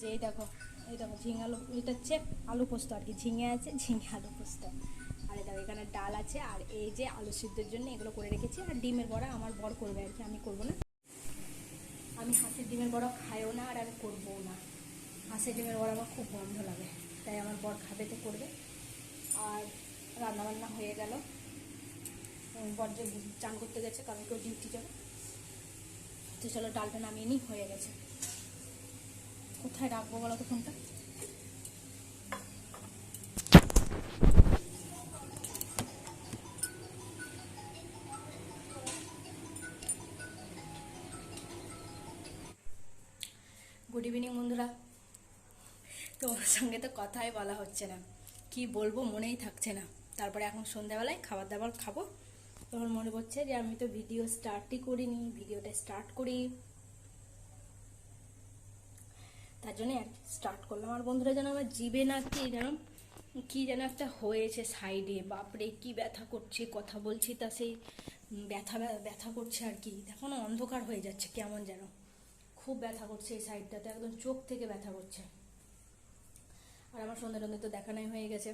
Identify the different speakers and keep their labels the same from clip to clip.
Speaker 1: যে এই দেখো এই দেখো ঝিঙে আলু, এটা হচ্ছে আলু পোস্ত আর কি। ঝিঙে আছে, ঝিঙে আলু পোস্ত। আর এই দেখো, এখানে ডাল আছে, আর এই যে আলু সিদ্ধের জন্য এগুলো করে রেখেছি। আর ডিমের বড়া আমার বর করবে আর কি, আমি করব না। আমি হাঁসের ডিমের বড়া খাইও না আর আমি করব না। হাঁসের ডিমের বড়া আমার খুব গন্ধ লাগে, তাই আমার বর খাবে তো করবে। আর রান্নাবান্না হয়ে গেল। বর যে চান করতে গেছে কারণ কেউ ডিউটি যাবে। তো চলো ডালটা নামিয়ে নিই, হয়ে গেছে। কোথায় রাখব বলো তো ফোনটা? গুড ইভিনিং বন্ধুরা। তোমার সঙ্গে তো কথাই বলা হচ্ছে না। কি বলব মনেই থাকছে না। তারপরে এখন সন্ধ্যাবেলায় খাবার দাবার খাব। তখন মনে পড়ছে যে আমি তো ভিডিও স্টার্টই করিনি, ভিডিওটা স্টার্ট করি। তার জন্য আর স্টার্ট করলাম। আর বন্ধুরা যেন আমার জিভে না কি যেন, কী যেন একটা হয়েছে সাইডে বাপরে, কি ব্যথা করছে, কথা বলছি তা সেই ব্যথা ব্যথা করছে আর কি। দেখো অন্ধকার হয়ে যাচ্ছে, কেমন যেন। খুব ব্যথা করছে এই সাইডটাতে একদম চোখ থেকে ব্যথা করছে। আর আমার সন্ধ্যা টন্ধে তো দেখানোই হয়ে গেছে।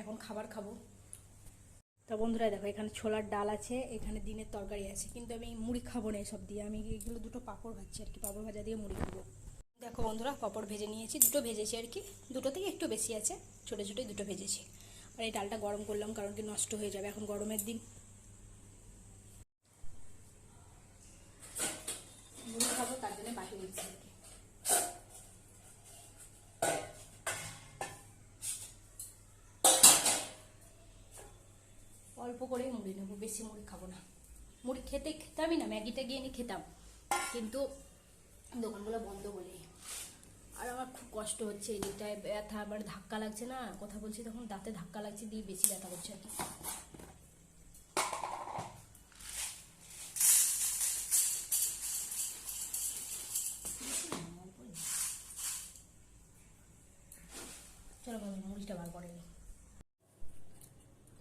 Speaker 1: এখন খাবার খাব। তা বন্ধুরা দেখো, এখানে ছোলার ডাল আছে, এখানে দিনের তরকারি আছে। কিন্তু আমি মুড়ি খাব না এসব দিয়ে। আমি এগুলো দুটো পাঁপড় ভাজছি আর কি, পাঁপড় ভাজা দিয়ে মুড়ি খাব। দেখো বন্ধুরা, পাঁপড় ভেজে নিয়েছি, দুটো ভেজেছি আর কি। দুটো থেকে একটু বেশি আছে, ছোটো ছোটোই দুটো ভেজেছি। আর এই ডালটা গরম করলাম কারণ কি নষ্ট হয়ে যাবে এখন গরমের দিন। খাব অল্প করেই মুড়ি নেব, বেশি মুড়ি খাব না। মুড়ি খেতে খেতামই না, ম্যাগিটা গিয়ে নিয়ে খেতাম। কিন্তু দোকানগুলো বন্ধ বলে আর আমার খুব কষ্ট হচ্ছে এই দিকটায় ব্যথা মানে ধাক্কা লাগছে না। কথা বলছি তখন দাঁতে ধাক্কা লাগছে দিয়ে বেশি ব্যথা করছে আর কি। চলো বার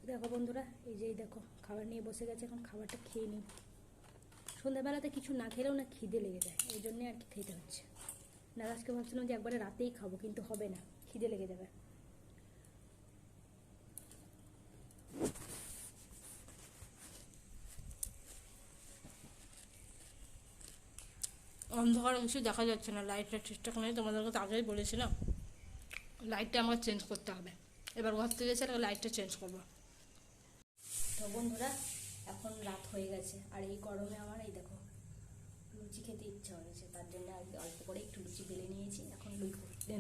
Speaker 1: দেখো বন্ধুরা, এই যে দেখো, খাবার নিয়ে বসে গেছে, এখন খাবারটা খেয়ে নিই। সন্ধ্যাবেলাতে কিছু না খেলেও না খিদে লেগে যায়, এই জন্যে আর কি খেতে হচ্ছে। না আজকে ভাবছিলাম যে একবারে রাতেই খাব কিন্তু হবে না খিদে লেগে যাবে। অন্ধকার কিছু দেখা যাচ্ছে না লাইটটা ঠিকঠাক নেই তোমাদেরকে তো আগেই বলেছিলাম। লাইটটা আমাকে চেঞ্জ করতে হবে। এবার ঘর থেকে এসে লাইটটা চেঞ্জ করব। তো বন্ধুরা এখন রাত হয়ে গেছে আর এই গরমে আমার এই দেখো লুচি খেতে ইচ্ছা হয়েছে তার জন্য আর কি অল্প করে একটু লুচি বেলে নিয়েছি। এখন লুই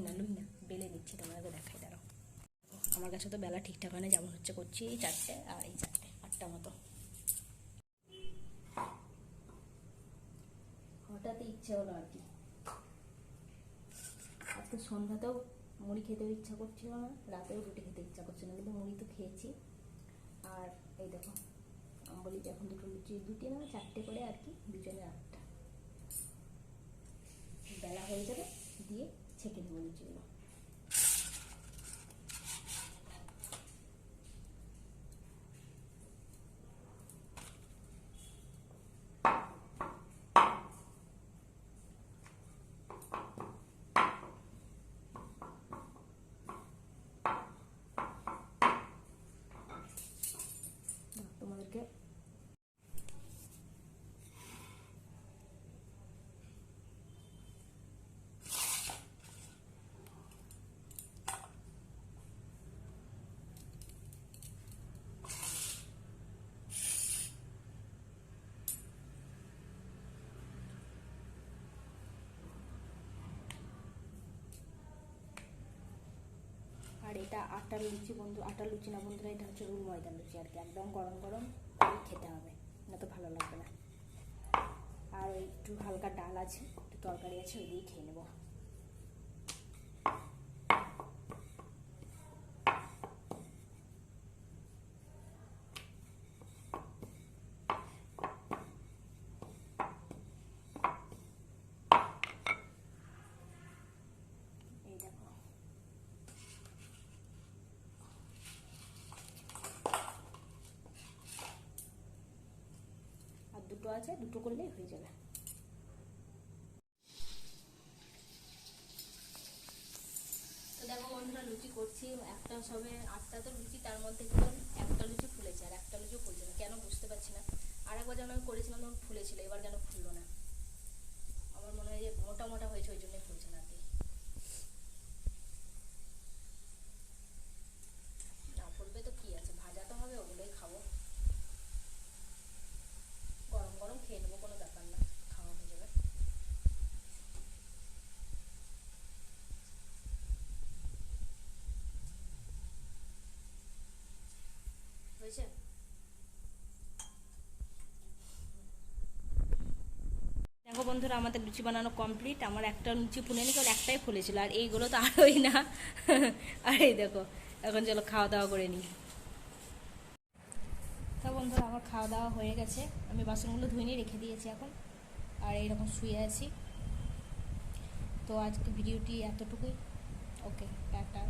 Speaker 1: না লুই না, বেলে নিচ্ছি তোমাকে দেখাই, দাঁড়াও। আমার কাছে তো বেলা ঠিকঠাক হয় না যেমন হচ্ছে করছি এই চারটে আর এই চারটে, আটটা মতো। হঠাৎ ইচ্ছে হলো আর কি। আজকে সন্ধ্যাতেও মুড়ি খেতেও ইচ্ছা করছিল না, রাতেও রুটি খেতে ইচ্ছা করছিল না, কিন্তু মুড়ি তো খেয়েছি। আর এই দেখো, আমি বলি এখন দুটো লুচি, দুটি না, চারটে করে আর কি, দুজনে আটটা বেলা হয়ে যাবে দিয়ে ছেঁকে দেবো লুচিগুলো তোমাদেরকে আর এটা আটার লুচি বন্ধু আটার লুচি না বন্ধুরা, এটা হচ্ছে রুল ময়দার লুচি আর কি। একদম গরম গরম খেতে হবে, না তো ভালো লাগবে না। আর একটু হালকা ডাল আছে, একটু তরকারি আছে, ওই দিয়েই খেয়ে নেব এই দেখো আর দুটো আছে, দুটো করলেই হয়ে যাবে। বন্ধুরা, লুচি করছি, একটা সবে আটটা তো লুচি, তার মধ্যে যখন একটা লুচি ফুলেছে, আর একটা লুচি ফুলছে না, কেন বুঝতে পারছি না। আর একবার যেন আমি করেছিলাম, তখন ফুলেছিল, এবার যেন ফুললো না। আমার মনে হয় যে মোটা মোটা হয়েছে, ওই জন্যই ফুলছে না আর কি না ফুলবে তো কি আছে ভাজা তো হবে ওগুলোই খাব গরম গরম খেয়ে নেব কোনো ব্যাপার না খাওয়া হয়ে যাবে হয়েছে বন্ধুরা আমাদের লুচি বানানো কমপ্লিট আমার একটা লুচি ফুলে নি কারণ একটাই ফুলেছিল, আর এইগুলো তো আরোই না। আর এই দেখো, এখন চলো খাওয়া দাওয়া করে নিই। তা বন্ধুরা, আমার খাওয়া দাওয়া হয়ে গেছে, আমি বাসনগুলো ধুয়ে নিয়ে রেখে দিয়েছি এখন, আর এইরকম শুয়ে আছি। তো আজকে ভিডিওটি এতটুকুই। Okay, tata.